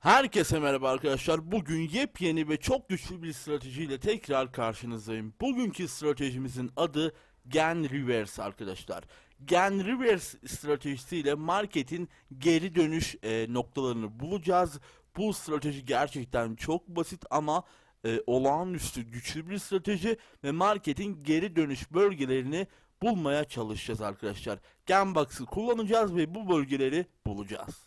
Herkese merhaba arkadaşlar. Bugün yepyeni ve çok güçlü bir stratejiyle tekrar karşınızdayım. Bugünkü stratejimizin adı Gen Reverse arkadaşlar. Gen Reverse stratejisiyle marketin geri dönüş e, noktalarını bulacağız. Bu strateji gerçekten çok basit ama e, olağanüstü güçlü bir strateji ve marketin geri dönüş bölgelerini bulmaya çalışacağız arkadaşlar. Genbox'ı kullanacağız ve bu bölgeleri bulacağız.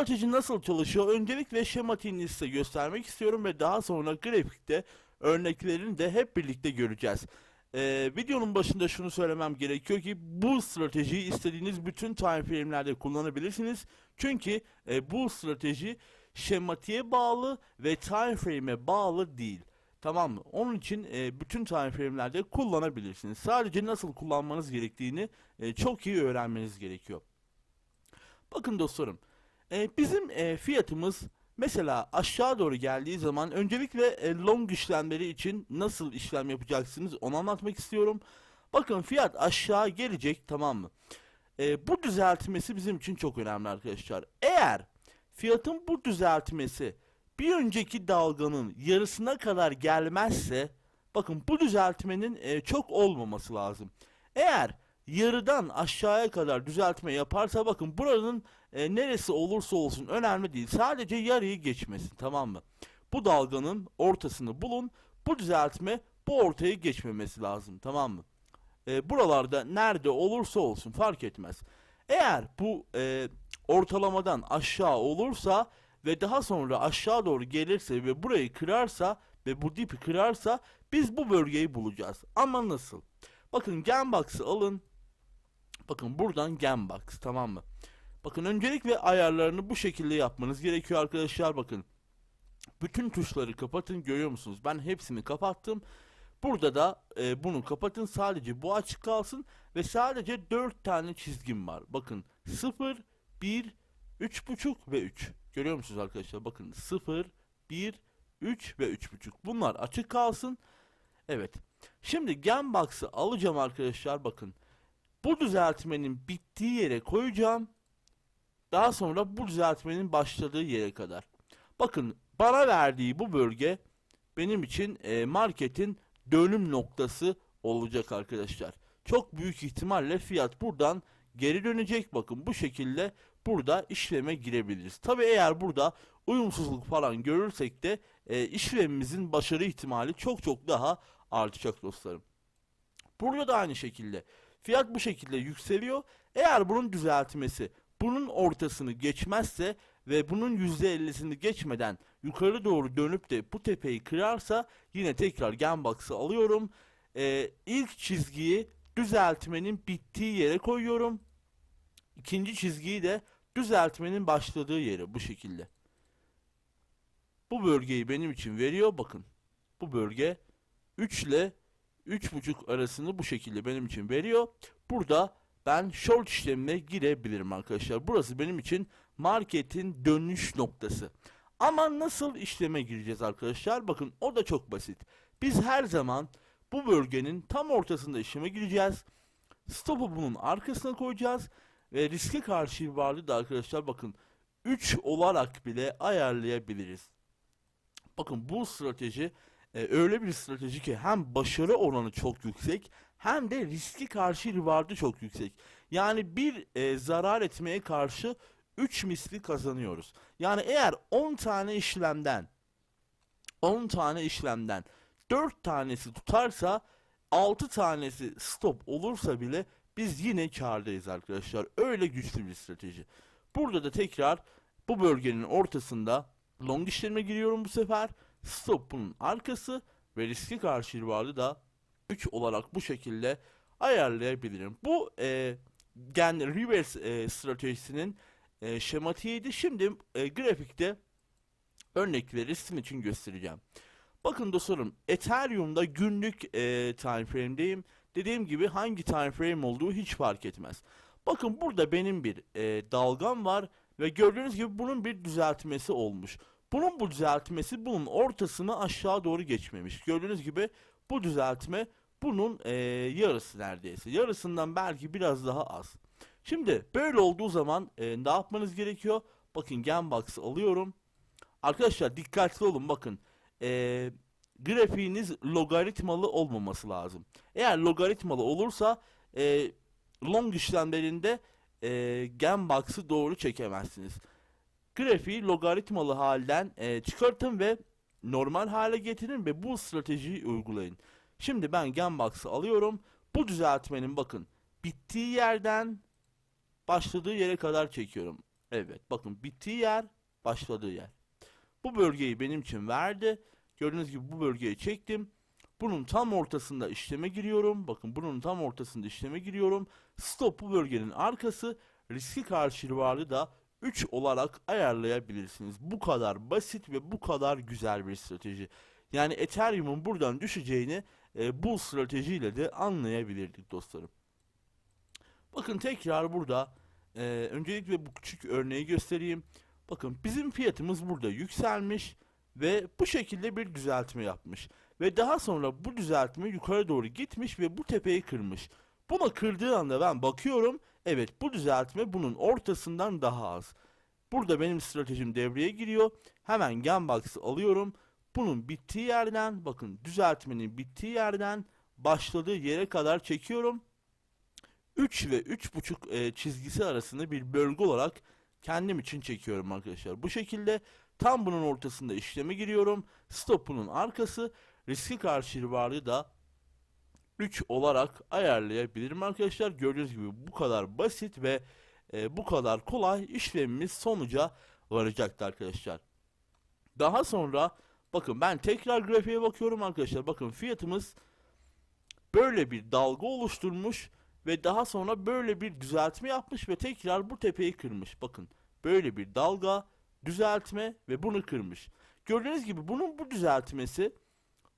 Strateji nasıl çalışıyor? Öncelikle şematiğini size göstermek istiyorum ve daha sonra grafikte örneklerini de hep birlikte göreceğiz. Ee, videonun başında şunu söylemem gerekiyor ki bu stratejiyi istediğiniz bütün time frame'lerde kullanabilirsiniz. Çünkü e, bu strateji şematiğe bağlı ve time frame'e bağlı değil. Tamam mı? Onun için e, bütün time frame'lerde kullanabilirsiniz. Sadece nasıl kullanmanız gerektiğini e, çok iyi öğrenmeniz gerekiyor. Bakın dostlarım, e, bizim e, fiyatımız mesela aşağı doğru geldiği zaman öncelikle e, long işlemleri için nasıl işlem yapacaksınız onu anlatmak istiyorum. Bakın fiyat aşağı gelecek tamam mı? E, bu düzeltmesi bizim için çok önemli arkadaşlar. Eğer fiyatın bu düzeltmesi bir önceki dalganın yarısına kadar gelmezse bakın bu düzeltmenin e, çok olmaması lazım. Eğer yarıdan aşağıya kadar düzeltme yaparsa bakın buranın e, neresi olursa olsun önemli değil. Sadece yarıyı geçmesin tamam mı? Bu dalganın ortasını bulun. Bu düzeltme bu ortayı geçmemesi lazım tamam mı? E, buralarda nerede olursa olsun fark etmez. Eğer bu e, ortalamadan aşağı olursa ve daha sonra aşağı doğru gelirse ve burayı kırarsa ve bu dipi kırarsa biz bu bölgeyi bulacağız. Ama nasıl? Bakın Genbox'ı alın. Bakın buradan Genbox tamam mı? Bakın öncelikle ayarlarını bu şekilde yapmanız gerekiyor arkadaşlar bakın. Bütün tuşları kapatın görüyor musunuz? Ben hepsini kapattım. Burada da e, bunu kapatın sadece bu açık kalsın ve sadece 4 tane çizgim var. Bakın 0, 1, 3.5 ve 3. Görüyor musunuz arkadaşlar? Bakın 0, 1, 3 ve 3.5. Bunlar açık kalsın. Evet. Şimdi Genbox'ı alacağım arkadaşlar bakın. Bu düzeltmenin bittiği yere koyacağım. Daha sonra bu düzeltmenin başladığı yere kadar. Bakın bana verdiği bu bölge benim için e, marketin dönüm noktası olacak arkadaşlar. Çok büyük ihtimalle fiyat buradan geri dönecek. Bakın bu şekilde burada işleme girebiliriz. Tabi eğer burada uyumsuzluk falan görürsek de e, işlemimizin başarı ihtimali çok çok daha artacak dostlarım. Burada da aynı şekilde fiyat bu şekilde yükseliyor. Eğer bunun düzeltmesi bunun ortasını geçmezse ve bunun %50'sini geçmeden yukarı doğru dönüp de bu tepeyi kırarsa yine tekrar Genbox'ı alıyorum. Ee, ilk çizgiyi düzeltmenin bittiği yere koyuyorum. İkinci çizgiyi de düzeltmenin başladığı yere bu şekilde. Bu bölgeyi benim için veriyor bakın. Bu bölge 3 ile 3.5 arasını bu şekilde benim için veriyor. Burada ben short işlemine girebilirim arkadaşlar. Burası benim için marketin dönüş noktası. Ama nasıl işleme gireceğiz arkadaşlar? Bakın o da çok basit. Biz her zaman bu bölgenin tam ortasında işleme gireceğiz. Stop'u bunun arkasına koyacağız. Ve riske karşı varlığı da arkadaşlar bakın 3 olarak bile ayarlayabiliriz. Bakın bu strateji e, öyle bir strateji ki hem başarı oranı çok yüksek hem de riski karşı rivardı çok yüksek. Yani bir e, zarar etmeye karşı 3 misli kazanıyoruz. Yani eğer 10 tane işlemden 10 tane işlemden 4 tanesi tutarsa 6 tanesi stop olursa bile biz yine kârdayız arkadaşlar. Öyle güçlü bir strateji. Burada da tekrar bu bölgenin ortasında long işlerine giriyorum bu sefer. Stop bunun arkası ve riske karşı rivardı da 3 olarak bu şekilde ayarlayabilirim. Bu e, gen reverse e, stratejisinin e, şematiğiydi. Şimdi e, grafikte örnekleri sizin için göstereceğim. Bakın dostlarım Ethereum'da günlük e, time frame'deyim. Dediğim gibi hangi time frame olduğu hiç fark etmez. Bakın burada benim bir e, dalgam var Ve gördüğünüz gibi bunun bir düzeltmesi olmuş. Bunun bu düzeltmesi bunun ortasını aşağı doğru geçmemiş. Gördüğünüz gibi bu düzeltme bunun eee, yarısı neredeyse. Yarısından belki biraz daha az. Şimdi böyle olduğu zaman eee, ne yapmanız gerekiyor? Bakın Genbox'ı alıyorum. Arkadaşlar dikkatli olun bakın. Eee grafiğiniz logaritmalı olmaması lazım. Eğer logaritmalı olursa eee, long işlemlerinde eee Genbox'ı doğru çekemezsiniz. Grafiği logaritmalı halden eee, çıkartın ve normal hale getirin ve bu stratejiyi uygulayın. Şimdi ben Genbox'ı alıyorum. Bu düzeltmenin bakın bittiği yerden başladığı yere kadar çekiyorum. Evet bakın bittiği yer başladığı yer. Bu bölgeyi benim için verdi. Gördüğünüz gibi bu bölgeyi çektim. Bunun tam ortasında işleme giriyorum. Bakın bunun tam ortasında işleme giriyorum. Stop bu bölgenin arkası. Riski karşı varlığı da 3 olarak ayarlayabilirsiniz. Bu kadar basit ve bu kadar güzel bir strateji. Yani Ethereum'un buradan düşeceğini e, bu stratejiyle de anlayabilirdik dostlarım. Bakın tekrar burada e, öncelikle bu küçük örneği göstereyim. Bakın bizim fiyatımız burada yükselmiş ve bu şekilde bir düzeltme yapmış. Ve daha sonra bu düzeltme yukarı doğru gitmiş ve bu tepeyi kırmış. Buna kırdığı anda ben bakıyorum. Evet bu düzeltme bunun ortasından daha az. Burada benim stratejim devreye giriyor. Hemen Genbox'ı alıyorum. Bunun bittiği yerden bakın düzeltmenin bittiği yerden başladığı yere kadar çekiyorum. 3 ve 3.5 e, çizgisi arasında bir bölge olarak kendim için çekiyorum arkadaşlar. Bu şekilde tam bunun ortasında işleme giriyorum. Stop bunun arkası. Riski karşı varlığı da 3 olarak ayarlayabilirim arkadaşlar. Gördüğünüz gibi bu kadar basit ve e, bu kadar kolay işlemimiz sonuca varacaktı arkadaşlar. Daha sonra bakın ben tekrar grafiğe bakıyorum arkadaşlar. Bakın fiyatımız böyle bir dalga oluşturmuş ve daha sonra böyle bir düzeltme yapmış ve tekrar bu tepeyi kırmış. Bakın böyle bir dalga, düzeltme ve bunu kırmış. Gördüğünüz gibi bunun bu düzeltmesi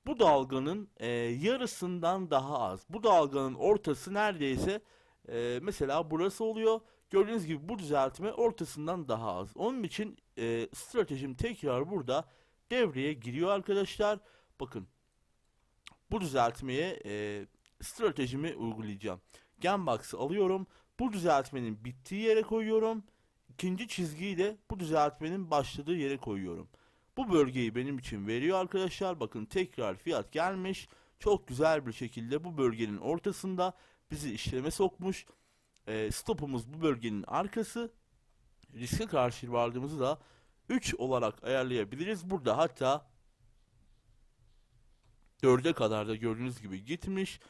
bu dalganın e, yarısından daha az. Bu dalganın ortası neredeyse e, mesela burası oluyor. Gördüğünüz gibi bu düzeltme ortasından daha az. Onun için e, stratejim tekrar burada devreye giriyor arkadaşlar. Bakın bu düzeltmeye e, stratejimi uygulayacağım. Genbox'ı alıyorum. Bu düzeltmenin bittiği yere koyuyorum. İkinci çizgiyi de bu düzeltmenin başladığı yere koyuyorum. Bu bölgeyi benim için veriyor arkadaşlar. Bakın tekrar fiyat gelmiş. Çok güzel bir şekilde bu bölgenin ortasında bizi işleme sokmuş. E, stopumuz bu bölgenin arkası. Riske karşı vardığımızı da 3 olarak ayarlayabiliriz. Burada hatta 4'e kadar da gördüğünüz gibi gitmiş.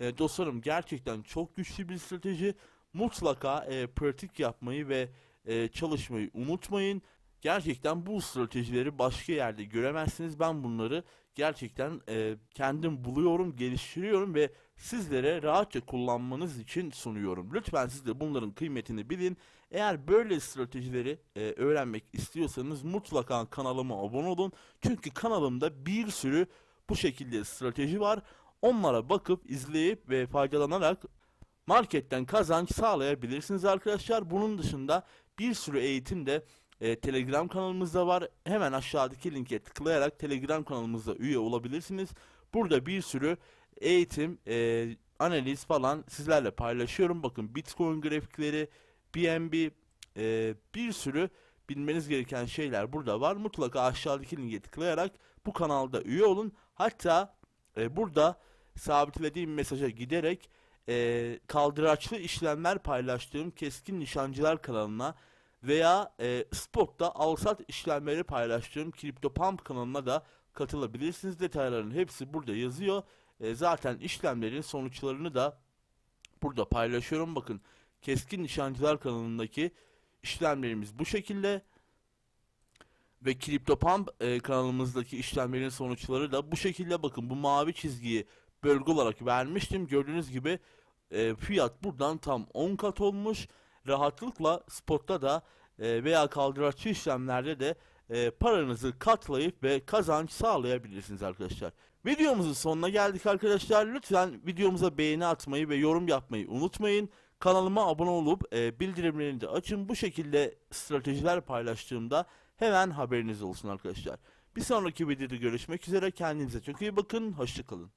E, dostlarım gerçekten çok güçlü bir strateji. Mutlaka e, pratik yapmayı ve e, çalışmayı unutmayın. Gerçekten bu stratejileri başka yerde göremezsiniz. Ben bunları gerçekten e, kendim buluyorum, geliştiriyorum ve sizlere rahatça kullanmanız için sunuyorum. Lütfen siz de bunların kıymetini bilin. Eğer böyle stratejileri e, öğrenmek istiyorsanız mutlaka kanalıma abone olun. Çünkü kanalımda bir sürü bu şekilde strateji var. Onlara bakıp, izleyip ve faydalanarak marketten kazanç sağlayabilirsiniz arkadaşlar. Bunun dışında bir sürü eğitim de e, Telegram kanalımızda var. Hemen aşağıdaki linke tıklayarak Telegram kanalımıza üye olabilirsiniz. Burada bir sürü eğitim, e, analiz falan sizlerle paylaşıyorum. Bakın Bitcoin grafikleri, BNB, e, bir sürü bilmeniz gereken şeyler burada var. Mutlaka aşağıdaki linke tıklayarak bu kanalda üye olun. Hatta e, burada sabitlediğim mesaja giderek e, kaldıraçlı işlemler paylaştığım keskin nişancılar kanalına veya e, spotta alsat işlemleri paylaştığım CryptoPump kanalına da katılabilirsiniz. Detayların hepsi burada yazıyor. E, zaten işlemlerin sonuçlarını da burada paylaşıyorum. Bakın keskin nişancılar kanalındaki işlemlerimiz bu şekilde ve CryptoPump e, kanalımızdaki işlemlerin sonuçları da bu şekilde bakın bu mavi çizgiyi bölge olarak vermiştim. Gördüğünüz gibi e, fiyat buradan tam 10 kat olmuş. Rahatlıkla spotta da e, veya kaldıraçlı işlemlerde de e, paranızı katlayıp ve kazanç sağlayabilirsiniz arkadaşlar. Videomuzun sonuna geldik arkadaşlar. Lütfen videomuza beğeni atmayı ve yorum yapmayı unutmayın. Kanalıma abone olup e, bildirimlerini de açın. Bu şekilde stratejiler paylaştığımda hemen haberiniz olsun arkadaşlar. Bir sonraki videoda görüşmek üzere. Kendinize çok iyi bakın. Hoşçakalın.